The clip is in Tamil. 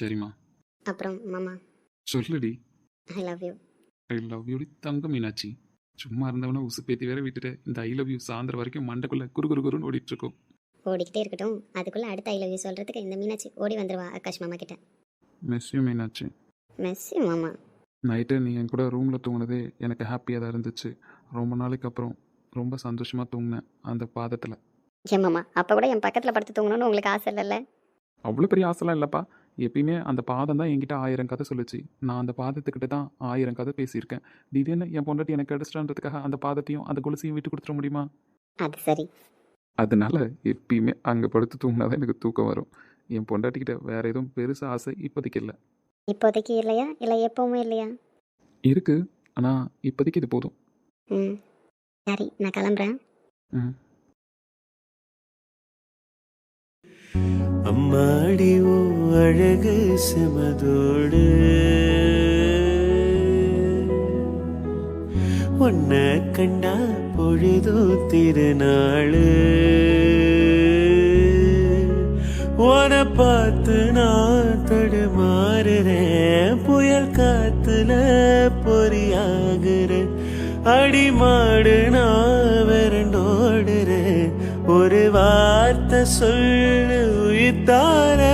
சரிம்மா. அப்புறம் மாமா. சொல்லுடி. I love you I love யூடி தங்க மீனாட்சி. சும்மா இருந்தவன உசுப்பேத்தி வேற விட்டுட்டு. இந்த ஐ லவ் யூ சாயந்தரம் வரைக்கும் மண்டைக்குள்ள குறு குறு குருன்னு ஓடிட்டு இருக்கும். ஓடிக்கிட்டே இருக்கட்டும். அதுக்குள்ளே அடுத்த ஐ லவ் யூ சொல்கிறதுக்கு இந்த மீனாட்சி ஓடி வந்துருவா ஆகாஷ் மாமா கிட்ட. Miss you Meenakshi. மெஸ்ஸி மாமா. நைட்டு நீ என் கூட ரூமில் தூங்கினதே எனக்கு ஹாப்பியாக தான் இருந்துச்சு. ரொம்ப நாளைக்கு அப்புறம் ரொம்ப சந்தோஷமாக தூங்கினேன் அந்த பாதத்தில். ஏன் மாமா அப்போ கூட என் பக்கத்தில் படுத்து தூங்கணும்னு உங்களுக்கு ஆசை இல்லைல்ல? அவ்வளோ பெரிய ஆசைலாம் இல்லைப்பா. எப்பயுமே அந்த பாதம் தான் என்கிட்ட ஆயிரம் கதை சொல்லுச்சு. நான் அந்த பாதத்துக்கிட்ட தான் ஆயிரம் கதை பேசியிருக்கேன். திடீர்னு என் பொண்டாட்டி எனக்கு அடிச்சிட்டான்றதுக்காக அந்த பாதத்தையும் அந்த கொலுசையும் விட்டு கொடுத்துட முடியுமா? அது சரி. அதனால எப்பயுமே அங்கே படுத்து தூங்கினா தான் எனக்கு தூக்கம் வரும். என் பொண்டாட்டிக்கிட்ட வேற எதுவும் பெருசாக ஆசை இப்போதைக்கு இல்லை. இப்போதைக்கு இல்லையா? இல்லை எப்பவுமே இல்லையா? இருக்கு. ஆனால் இப்போதைக்கு இது போதும். ம். சரி நான் கிளம்புறேன். ம். அம்மாடி ஓ அழகு சிமதோடு. உன்னை கண்டா பொழுதோ திருநாளு. உன பார்த்து நான் தடுமாறுறேன். புயல் காத்துல பொறியாகுறேன். அடிமாடு நான் விரண்டோடுறேன். ஒரு வா வார்த்தை சொல்லு உயிர்த்தார